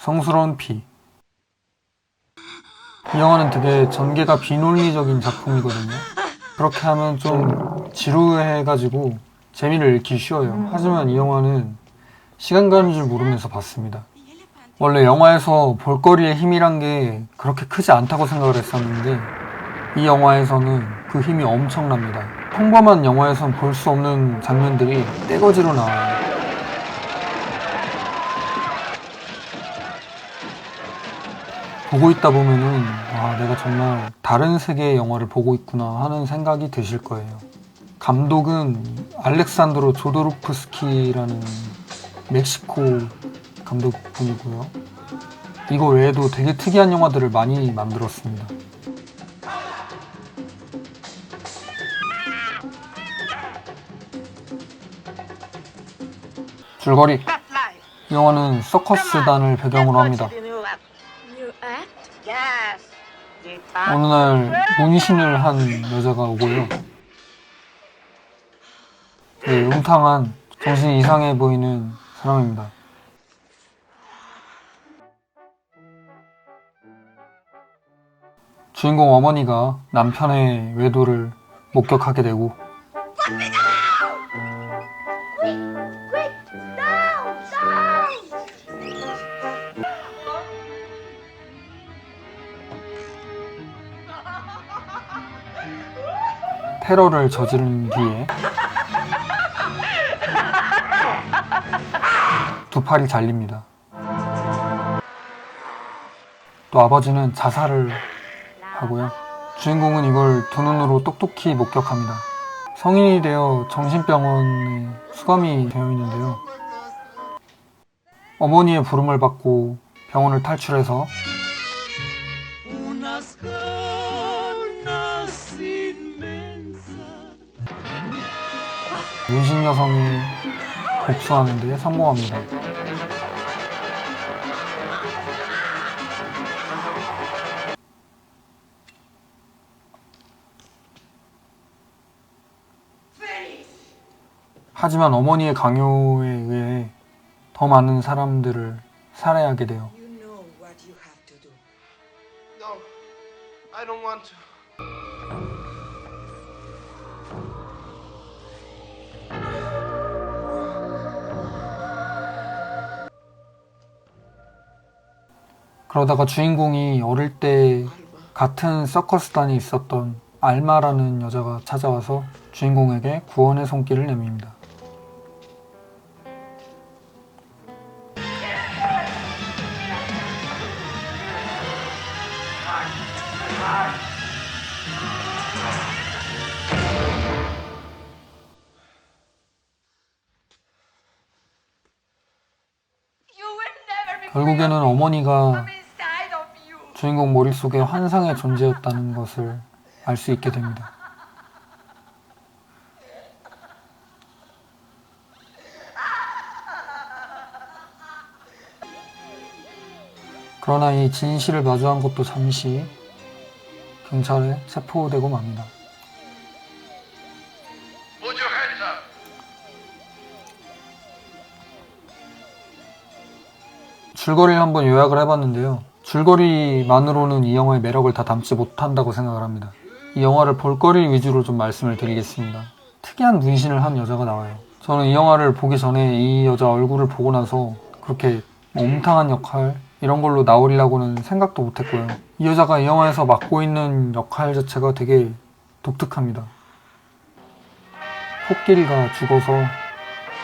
성스러운 피. 이 영화는 되게 전개가 비논리적인 작품이거든요. 그렇게 하면 좀 지루해가지고 재미를 잃기 쉬워요. 하지만 이 영화는 시간 가는 줄 모르면서 봤습니다. 원래 영화에서 볼거리의 힘이란 게 그렇게 크지 않다고 생각을 했었는데 이 영화에서는 그 힘이 엄청납니다. 평범한 영화에선 볼 수 없는 장면들이 떼거지로 나와요. 보고 있다 보면은 아 내가 정말 다른 세계의 영화를 보고 있구나 하는 생각이 드실 거예요. 감독은 알렉산드로 조도로프스키라는 멕시코 감독분이고요. 이거 외에도 되게 특이한 영화들을 많이 만들었습니다. 줄거리 이 영화는 서커스단을 배경으로 합니다. Yes. 어느 날 문신을 한 여자가 오고요. 네, 음탕한 정신이 이상해 보이는 사람입니다. 주인공 어머니가 남편의 외도를 목격하게 되고 테러를 저지른 뒤에 두 팔이 잘립니다. 또 아버지는 자살을 하고요. 주인공은 이걸 두 눈으로 똑똑히 목격합니다. 성인이 되어 정신병원에 수감이 되어 있는데요. 어머니의 부름을 받고 병원을 탈출해서 문신 여성이 복수하는 데 성공합니다. 하지만 어머니의 강요에 의해 더 많은 사람들을 살해하게 돼요. You know what you have to do. No, I don't want to. 그러다가 주인공이 어릴 때 같은 서커스단에 있었던 알마라는 여자가 찾아와서 주인공에게 구원의 손길을 내밉니다. 결국에는 어머니가. 주인공 머릿속에 환상의 존재였다는 것을 알 수 있게 됩니다. 그러나 이 진실을 마주한 것도 잠시 경찰에 체포되고 맙니다. 줄거리를 한번 요약을 해봤는데요. 줄거리만으로는 이 영화의 매력을 다 담지 못한다고 생각을 합니다. 이 영화를 볼거리 위주로 좀 말씀을 드리겠습니다. 특이한 문신을 한 여자가 나와요. 저는 이 영화를 보기 전에 이 여자 얼굴을 보고 나서 그렇게 뭐 음탕한 역할 이런 걸로 나오리라고는 생각도 못했고요. 이 여자가 이 영화에서 맡고 있는 역할 자체가 되게 독특합니다. 코끼리가 죽어서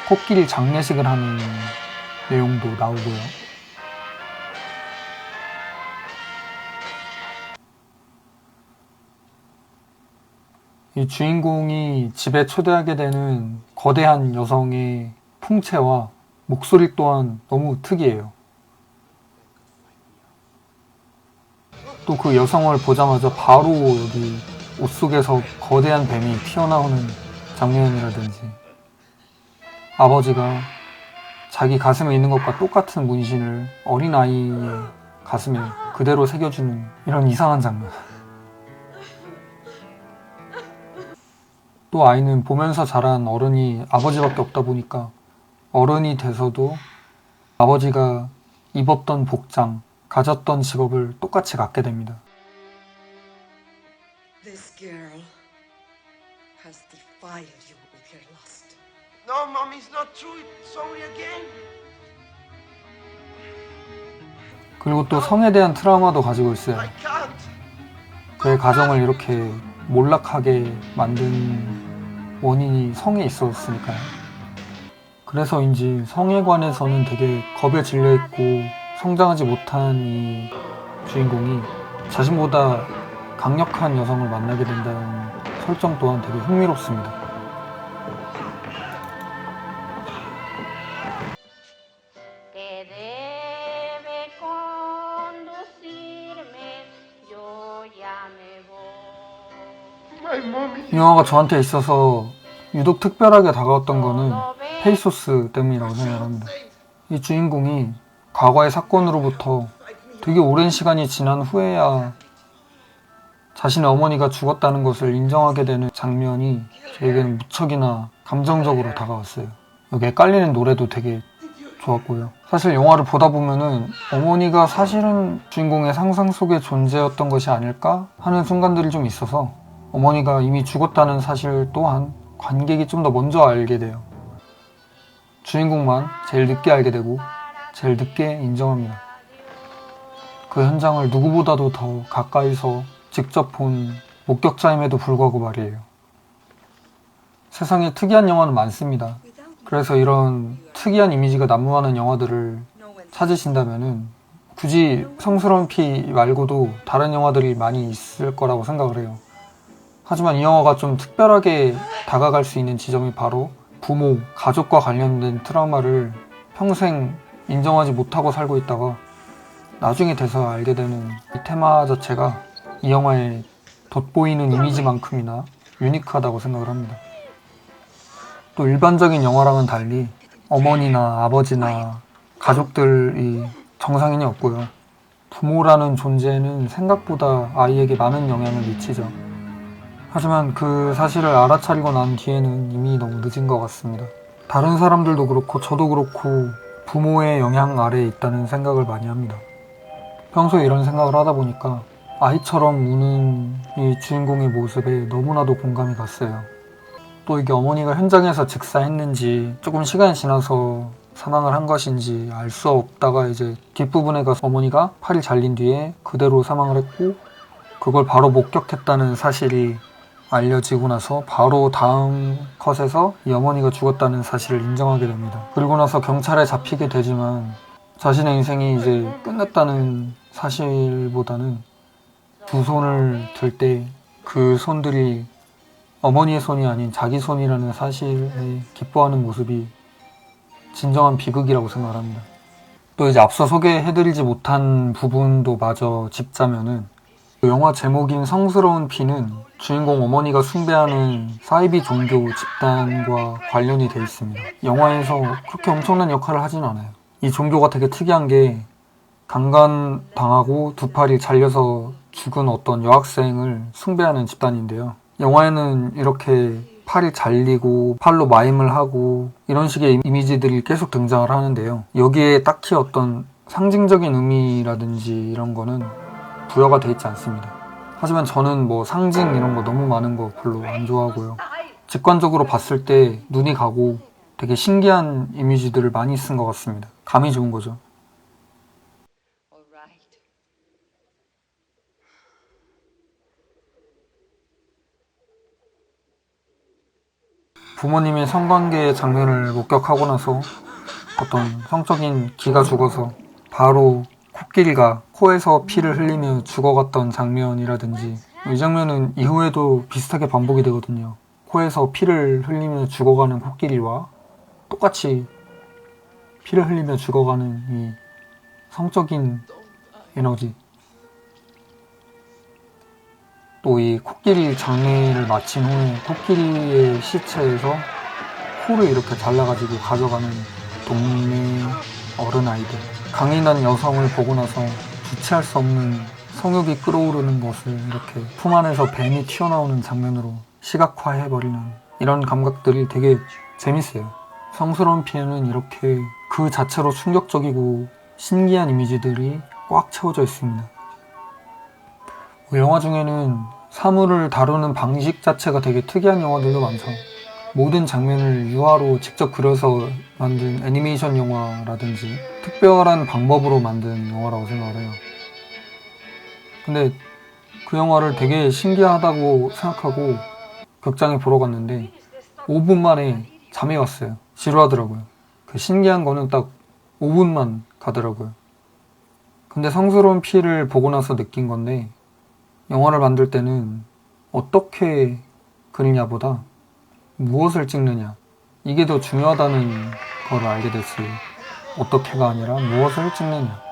코끼리 장례식을 하는 내용도 나오고요. 이 주인공이 집에 초대하게 되는 거대한 여성의 풍채와 목소리 또한 너무 특이해요. 또 그 여성을 보자마자 바로 여기 옷 속에서 거대한 뱀이 튀어나오는 장면이라든지 아버지가 자기 가슴에 있는 것과 똑같은 문신을 어린아이의 가슴에 그대로 새겨주는 이런 이상한 장면. 또 아이는 보면서 자란 어른이 아버지밖에 없다 보니까 어른이 돼서도 아버지가 입었던 복장, 가졌던 직업을 똑같이 갖게 됩니다. This girl has defiled you with her lust. No, Mom, it's not true. It's only a game. 그리고 또 성에 대한 트라우마도 가지고 있어요. 그의 가정을 이렇게 몰락하게 만든 원인이 성에 있었으니까요. 그래서인지 성에 관해서는 되게 겁에 질려 있고 성장하지 못한 이 주인공이 자신보다 강력한 여성을 만나게 된다는 설정 또한 되게 흥미롭습니다. 이 영화가 저한테 있어서 유독 특별하게 다가왔던 거는 페이소스 때문이라고 생각합니다. 이 주인공이 과거의 사건으로부터 되게 오랜 시간이 지난 후에야 자신의 어머니가 죽었다는 것을 인정하게 되는 장면이 저에게는 무척이나 감정적으로 다가왔어요. 여기에 깔리는 노래도 되게 좋았고요. 사실 영화를 보다 보면은 어머니가 사실은 주인공의 상상 속의 존재였던 것이 아닐까 하는 순간들이 좀 있어서 어머니가 이미 죽었다는 사실 또한 관객이 좀 더 먼저 알게 돼요. 주인공만 제일 늦게 알게 되고 제일 늦게 인정합니다. 그 현장을 누구보다도 더 가까이서 직접 본 목격자임에도 불구하고 말이에요. 세상에 특이한 영화는 많습니다. 그래서 이런 특이한 이미지가 난무하는 영화들을 찾으신다면은 굳이 성스러운 피 말고도 다른 영화들이 많이 있을 거라고 생각을 해요. 하지만 이 영화가 좀 특별하게 다가갈 수 있는 지점이 바로 부모, 가족과 관련된 트라우마를 평생 인정하지 못하고 살고 있다가 나중에 돼서 알게 되는 이 테마 자체가 이 영화의 돋보이는 이미지만큼이나 유니크하다고 생각을 합니다. 또 일반적인 영화랑은 달리 어머니나 아버지나 가족들이 정상인이 없고요. 부모라는 존재는 생각보다 아이에게 많은 영향을 미치죠. 하지만 그 사실을 알아차리고 난 뒤에는 이미 너무 늦은 것 같습니다. 다른 사람들도 그렇고 저도 그렇고 부모의 영향 아래에 있다는 생각을 많이 합니다. 평소에 이런 생각을 하다 보니까 아이처럼 우는 이 주인공의 모습에 너무나도 공감이 갔어요. 또 이게 어머니가 현장에서 즉사했는지 조금 시간이 지나서 사망을 한 것인지 알 수 없다가 이제 뒷부분에 가서 어머니가 팔이 잘린 뒤에 그대로 사망을 했고 그걸 바로 목격했다는 사실이 알려지고 나서 바로 다음 컷에서 이 어머니가 죽었다는 사실을 인정하게 됩니다. 그리고 나서 경찰에 잡히게 되지만 자신의 인생이 이제 끝났다는 사실보다는 두 손을 들 때 그 손들이 어머니의 손이 아닌 자기 손이라는 사실에 기뻐하는 모습이 진정한 비극이라고 생각을 합니다. 또 이제 앞서 소개해드리지 못한 부분도 마저 짚자면은 그 영화 제목인 성스러운 피는 주인공 어머니가 숭배하는 사이비 종교 집단과 관련이 돼 있습니다. 영화에서 그렇게 엄청난 역할을 하진 않아요. 이 종교가 되게 특이한 게 강간 당하고 두 팔이 잘려서 죽은 어떤 여학생을 숭배하는 집단인데요. 영화에는 이렇게 팔이 잘리고 팔로 마임을 하고 이런 식의 이미지들이 계속 등장을 하는데요. 여기에 딱히 어떤 상징적인 의미라든지 이런 거는 부여가 돼 있지 않습니다. 하지만 저는 뭐 상징 이런 거 너무 많은 거 별로 안 좋아하고요. 직관적으로 봤을 때 눈이 가고 되게 신기한 이미지들을 많이 쓴 것 같습니다. 감이 좋은 거죠. 부모님의 성관계 장면을 목격하고 나서 어떤 성적인 기가 죽어서 바로 코끼리가 코에서 피를 흘리며 죽어갔던 장면이라든지 이 장면은 이후에도 비슷하게 반복이 되거든요. 코에서 피를 흘리며 죽어가는 코끼리와 똑같이 피를 흘리며 죽어가는 이 성적인 에너지 또 이 코끼리 장례를 마친 후에 코끼리의 시체에서 코를 이렇게 잘라가지고 가져가는 동네 어른 아이들 강인한 여성을 보고 나서 주체할 수 없는 성욕이 끓어오르는 것을 이렇게 품 안에서 뱀이 튀어나오는 장면으로 시각화해버리는 이런 감각들이 되게 재밌어요. 성스러운 피해는 이렇게 그 자체로 충격적이고 신기한 이미지들이 꽉 채워져 있습니다. 뭐 영화 중에는 사물을 다루는 방식 자체가 되게 특이한 영화들도 많죠. 모든 장면을 유화로 직접 그려서 만든 애니메이션 영화라든지 특별한 방법으로 만든 영화라고 생각을 해요. 근데 그 영화를 되게 신기하다고 생각하고 극장에 보러 갔는데 5분 만에 잠이 왔어요. 지루하더라고요. 그 신기한 거는 딱 5분만 가더라고요. 근데 성스러운 피를 보고 나서 느낀 건데 영화를 만들 때는 어떻게 그리냐보다 무엇을 찍느냐 이게 더 중요하다는 걸 알게 됐어요. 어떻게가 아니라 무엇을 찍느냐.